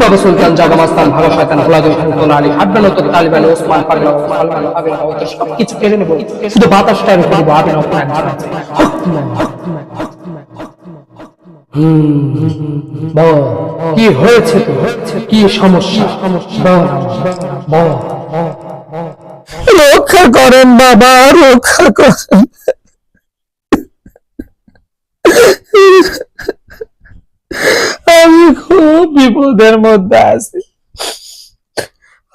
হিকবাবা সুলতান জাগামাস্তান ভালো শয়তান ভোলাদুল আলী হাড্ডান উত্তর তালিবান ওসমান ওদের সব কিছু কেড়ে নেব। শুধু বাতাসটা দিব আবিন আপনার কি হয়েছে তো? কি সমস্যা? রক্ষা করেন বাবা, রক্ষা করেন। আমি বিপদের মধ্যে আছি।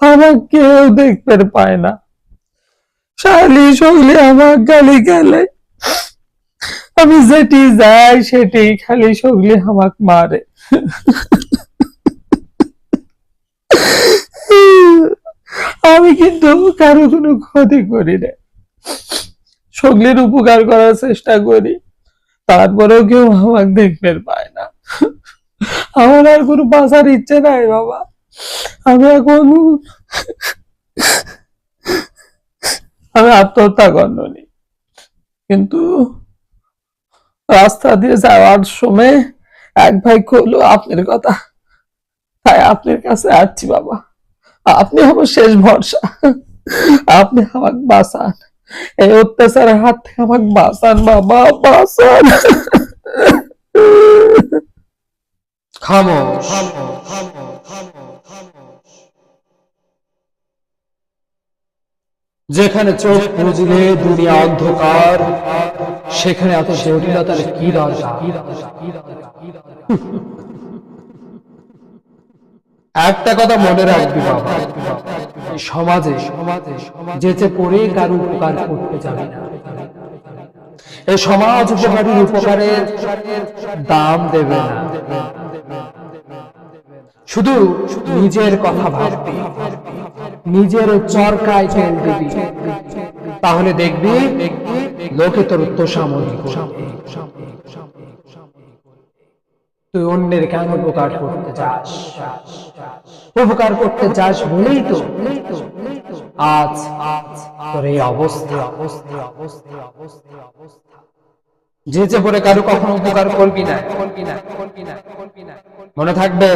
আমার কেউ দেখতে পায় না। শালি শৈলী আমার গালি গেলে। আমি যেটি যাই, সেটি খালি সগলি আমাক মারে। আমি কিন্তু কারও কোনো ক্ষতি করি না। সগলির উপকার করার চেষ্টা করি। তারপরেও কেউ আমাকে দেখতে পায় না। আমার আর কোনো বাঁচার ইচ্ছে নাই, বাবা। আমি এখন আমি আত্মহত্যা করনি কিন্তু রাস্তা দিয়ে যাওয়ার সময় এক ভাই কইলো, আপনার কথা। তাই আপনার কাছে আসছি, বাবা। আপনি আমার শেষ ভরসা। আপনি আমাকে বাঁচান। এই অত্যাচারের হাত থেকে আমাকে বাঁচান, বাবা, বাঁচান। খামোশ। যেখানে চোখ বুঝলে দুনিয়া অন্ধকার, সেখানে এত জটিলতার কি একটা কথা মনে রাখবি এই সমাজে যেতে পড়ে কারও উপকার করতে যাবে না। এই সমাজ উপকারীর উপকারের দাম দেবে না। শুধু নিজের কথা ভাববি। নিজের চরকায় তেল দিবি। তাহলে দেখবি লোকে তোর করবে। তুই অন্যের কেন উপকার করতে যাস? উপকার করতে যাস বলেই তো। আজ তোর এই অবস্থা অবস্থা অবস্থা অবস্থা অবস্থা। যে যে পরে কারও কখনো উপকার করবি না। মনে থাকবে?